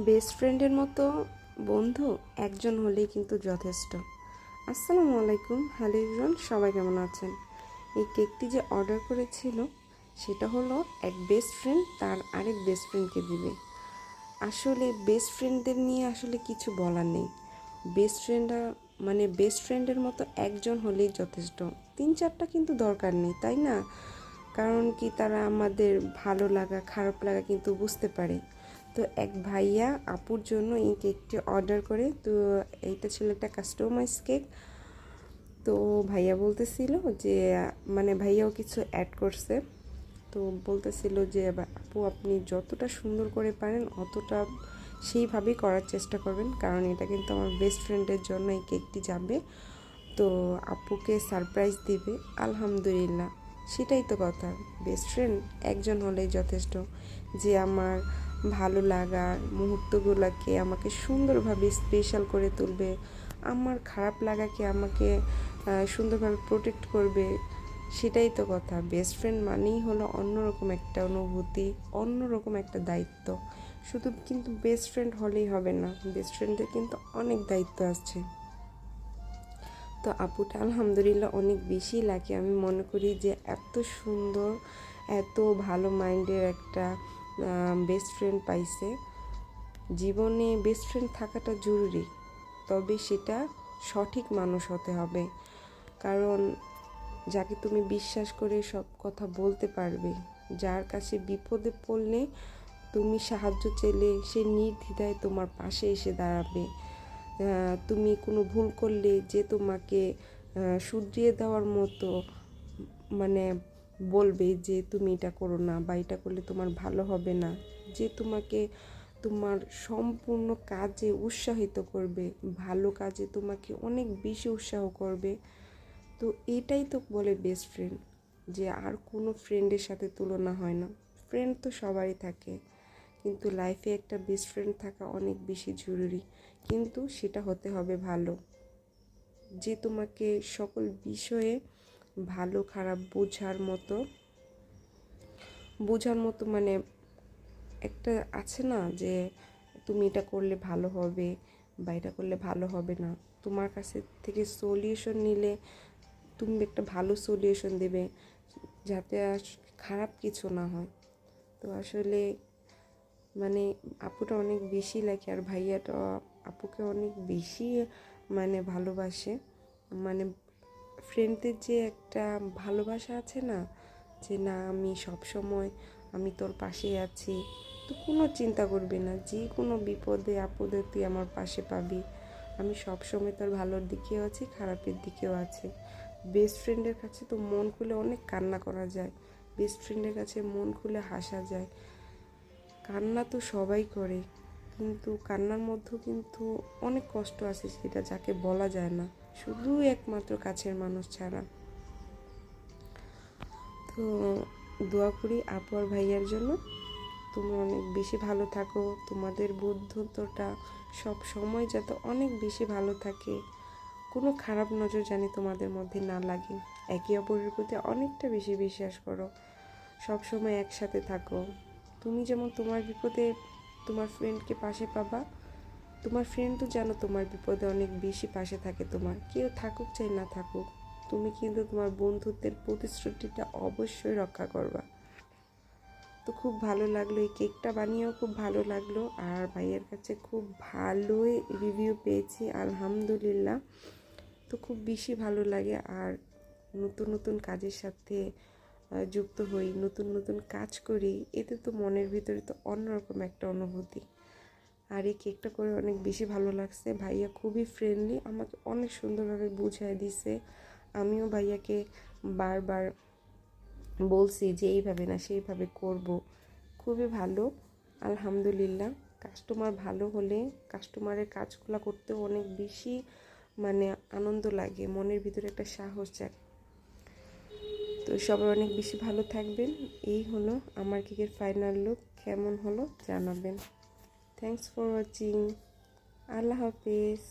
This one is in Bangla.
বেস্ট ফ্রেন্ডের মতো বন্ধু একজন হলেই কিন্তু যথেষ্ট। আসসালামু আলাইকুম, হ্যালো ইভরান সবাই কেমন আছেন? এই কেকটি যে অর্ডার করেছিল, সেটা হলো এক বেস্ট ফ্রেন্ড, তার আরেক বেস্ট ফ্রেন্ডকে দিবে। আসলে বেস্ট ফ্রেন্ডদের নিয়ে আসলে কিছু বলার নেই। বেস্ট ফ্রেন্ডরা মানে বেস্ট ফ্রেন্ডের মতো একজন হলেই যথেষ্ট। তিন চারটা কিন্তু দরকার নেই, তাই না? কারণ কি তারা আমাদের ভালো লাগা, খারাপ লাগা কিন্তু বুঝতে পারে। তো এক ভাইয়া আপুর জন্য এই কেকটি অর্ডার করে। তো এইটা ছিল একটা কাস্টমাইজ কেক। তো ভাইয়া বলতেছিল যে মানে ভাইয়াও কিছু অ্যাড করছে। তো বলতেছিল যে আপু, আপনি যতটা সুন্দর করে পারেন, অতটা সেইভাবেই করার চেষ্টা করবেন। কারণ এটা কিন্তু আমার বেস্ট ফ্রেন্ডের জন্য এই কেকটি যাবে। তো আপুকে সারপ্রাইজ দিবে। আলহামদুলিল্লাহ। সেটাই তো কথা। বেস্ট ফ্রেন্ড একজন হলেই যথেষ্ট। যে আমার ভালো লাগার মুহূর্তগুলোকে আমাকে সুন্দরভাবে স্পেশাল করে তুলবে। আমার খারাপ লাগাকে আমাকে সুন্দরভাবে প্রোটেক্ট করবে, সেটাই তো কথা। বেস্ট ফ্রেন্ড মানেই হলো অন্যরকম একটা অনুভূতি, অন্যরকম একটা দায়িত্ব। শুধু কিন্তু বেস্ট ফ্রেন্ড হলেই হবে না বেস্ট ফ্রেন্ডের কিন্তু অনেক দায়িত্ব আছে। তো আপুটা আলহামদুলিল্লাহ অনেক বেশি লাগে আমি মনে করি যে এত সুন্দর, এত ভালো মাইন্ডের একটা বেস্ট ফ্রেন্ড পাইছে। জীবনে বেস্ট ফ্রেন্ড থাকাটা জরুরি, তবে সেটা সঠিক মানুষ হতে হবে। কারণ যাকে তুমি বিশ্বাস করে সব কথা বলতে পারবে, যার কাছে বিপদে পড়লে তুমি সাহায্য চেলে সে নির্দ্বিধায় তোমার পাশে এসে দাঁড়াবে। তুমি কোনো ভুল করলে যে তোমাকে শুধরিয়ে দেওয়ার মতো মানে বলবে যে তুমি এটা করো না বা এটা করলে তোমার ভালো হবে না, যে তোমাকে তোমার সম্পূর্ণ কাজে উৎসাহিত করবে, ভালো কাজে তোমাকে অনেক বেশি উৎসাহ করবে। তো এটাই তো বলে বেস্ট ফ্রেন্ড যে আর কোনো ফ্রেন্ডের সাথে তুলনা হয় না। ফ্রেন্ড তো সবারই থাকে, কিন্তু লাইফে একটা বেস্ট ফ্রেন্ড থাকা অনেক বেশি জরুরি, কিন্তু সেটা হতে হবে ভালো। যে তোমাকে সকল বিষয়ে ভালো, খারাপ বোঝার মতো। বোঝার মতো মানে একটা আছে না যে তুমি এটা করলে ভালো হবে বা এটা করলে ভালো হবে না। তোমার কাছে থেকে সলিউশন নিলে তুমি একটা ভালো সলিউশন দেবে যাতে খারাপ কিছু না হয়। তো আসলে মানে আপুটা অনেক বেশি লাগে আর ভাইয়াটা আপুকে অনেক বেশি মানে ভালোবাসে। মানে ফ্রেন্ডদের যে একটা ভালোবাসা আছে না, যে না, আমি সব সময় আমি তোর পাশে আছি, তো কোনো চিন্তা করবি না, যে কোনো বিপদে, আপদে তুই আমার পাশে পাবি। আমি সব সময় তোর ভালোর দিকেও আছি, খারাপের দিকেও আছি। বেস্ট ফ্রেন্ডের কাছে তো মন খুলে অনেক কান্না করা যায়। বেস্ট ফ্রেন্ডের কাছে মন খুলে হাসা যায়। কান্না তো সবাই করে। কিন্তু কান্নার মধ্যেও কিন্তু অনেক কষ্ট আছে সেটা যাকে বলা যায় না। শুধু একমাত্র কাছের মানুষ ছাড়া। তো দোয়া করি আপু আর ভাইয়ার জন্য। তুমি অনেক বেশি ভালো থাকো। তোমাদের বুদ্ধত্বটা সব সময় যাতে অনেক বেশি ভালো থাকে। কোনো খারাপ নজর জানি তোমাদের মধ্যে না লাগে। একে অপরের প্রতি অনেকটা বেশি বিশ্বাস করো। সব সময় একসাথে থাকো। তুমি যেমন তোমার বিপদে তোমার ফ্রেন্ডকে পাশে পাবা। তোমার ফ্রেন্ড তো জানো তোমার বিপদে অনেক বেশি পাশে থাকে তোমার। কেউ থাকুক চাই না থাকুক, তুমি কিন্তু তোমার বন্ধুত্বের প্রতিশ্রুতিটা অবশ্যই রক্ষা করবা। তো খুব ভালো লাগল, এই কেকটা বানিয়েও খুব ভালো লাগল। আর ভাইয়ের কাছে খুব ভালোই রিভিউ পেয়েছি, আলহামদুলিল্লাহ। তো খুব বেশি ভালো লাগে আর নতুন নতুন কাজের সাথে যুক্ত হই, নতুন নতুন কাজ করি, এতে তো মনের ভিতরে তো অন্যরকম একটা অনুভূতি। আর এই কেকটা করে অনেক বেশি ভালো লাগছে। ভাইয়া খুবই ফ্রেন্ডলি আমাকে অনেক সুন্দরভাবে বুঝায় দিছে। আমিও ভাইয়াকে বারবার বলছি যে, এইভাবে না, সেইভাবে করব। খুবই ভালো, আলহামদুলিল্লাহ। কাস্টমার ভালো হলে কাস্টমারের কাজগুলো করতেও অনেক বেশি মানে আনন্দ লাগে, মনের ভিতরে একটা সাহস জাগে। তো সবাই অনেক বেশি ভালো থাকবেন। এই হলো আমার কেকের ফাইনাল লুক কেমন হলো জানাবেন। থ্যাংকস ফর ওয়াচিং আল্লাহ হাফিজ।